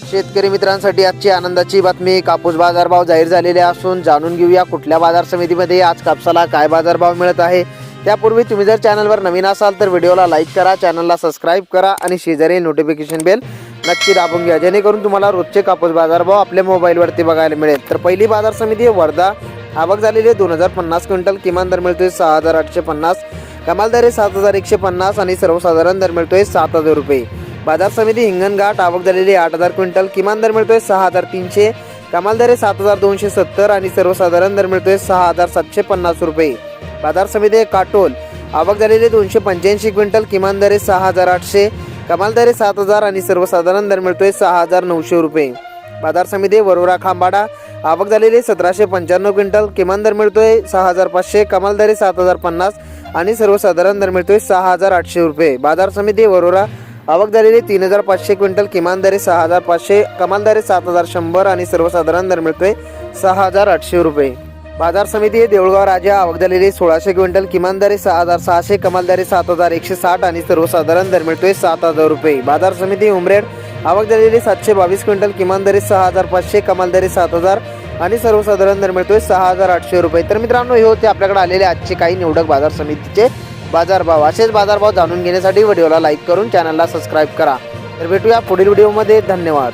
शेतकरी मित्रांसाठी आजची आनंदाची बातमी. कापूस बाजारभाव जाहीर झालेले असून जाणून घेऊया कुठल्या बाजार समितीमध्ये आज कापसाला काय बाजारभाव मिळत आहे. त्यापूर्वी तुम्ही जर चॅनलवर नवीन असाल तर व्हिडिओला लाईक करा चॅनलला सबस्क्राईब करा आणि शेजारी नोटिफिकेशन बेल नक्की दाबून घ्या जेणेकरून तुम्हाला रोजचे कापूस बाजारभाव आपल्या मोबाईलवरती बघायला मिळेल. तर पहिली बाजार समिती आहे वर्धा. आवक झालेली आहे दोन हजार पन्नास क्विंटल. किमान दर मिळतोय सहा हजार आठशे पन्नास. कमाल दर आहे सात हजार एकशे पन्नास आणि सर्वसाधारण दर मिळतोय सात हजार रुपये. बाजार समिती हिंगणघाट आवक झालेली आठ हजार क्विंटल. किमान दर मिळतोय सहा हजार तीनशे. कमाल दर आहे सात हजार दोनशे सत्तर आणि सर्वसाधारण दर मिळतोय सहा हजार सातशे पन्नास रुपये. बाजार समिती आहे काटोल. आवक झालेली दोनशे पंच्याऐंशी क्विंटल. किमान दर आहे सहा हजार आठशे. कमाल दर आहे सात हजार आणि सर्वसाधारण दर मिळतोय सहा हजार नऊशे रुपये. बाजार समिती वरोरा खांबाडा. आवक झालेली सतराशे पंच्याण्णव क्विंटल. किमान दर मिळतोय सहा हजार पाचशे. कमाल दर आहे सात हजार पन्नास आणि सर्वसाधारण दर मिळतोय सहा हजार आठशे रुपये. बाजार समिती वरोरा आवक झालेली तीन हजार पाचशे क्विंटल किमान दरे सहा हजार पाचशे कमाल दरे सात हजार शंभर आणि सर्वसाधारण दर मिळतोय सहा हजार आठशे रुपये. बाजार समिती हे देऊळगाव राजा आवक झालेली सोळाशे क्विंटल किमान दरे सहा हजार सहाशे कमाल दरे सात हजार एकशे साठ आणि सर्वसाधारण दर मिळतोय सात हजार रुपये. बाजार समिती उमरेड आवक झालेली सातशे बावीस क्विंटल किमान दरे सहा हजार पाचशे कमाल दरे सात हजार आणि सर्वसाधारण दर मिळतोय सहा हजार आठशे रुपये. तर मित्रांनो हे होते आपल्याकडे आलेले आजचे काही निवडक बाजार समितीचे बाजारभाव असेच बाजारभाव जाणून घेण्यासाठी व्हिडिओला लाईक करून चॅनलला सबस्क्राईब करा. तर भेटूया पुढील व्हिडिओमध्ये. धन्यवाद.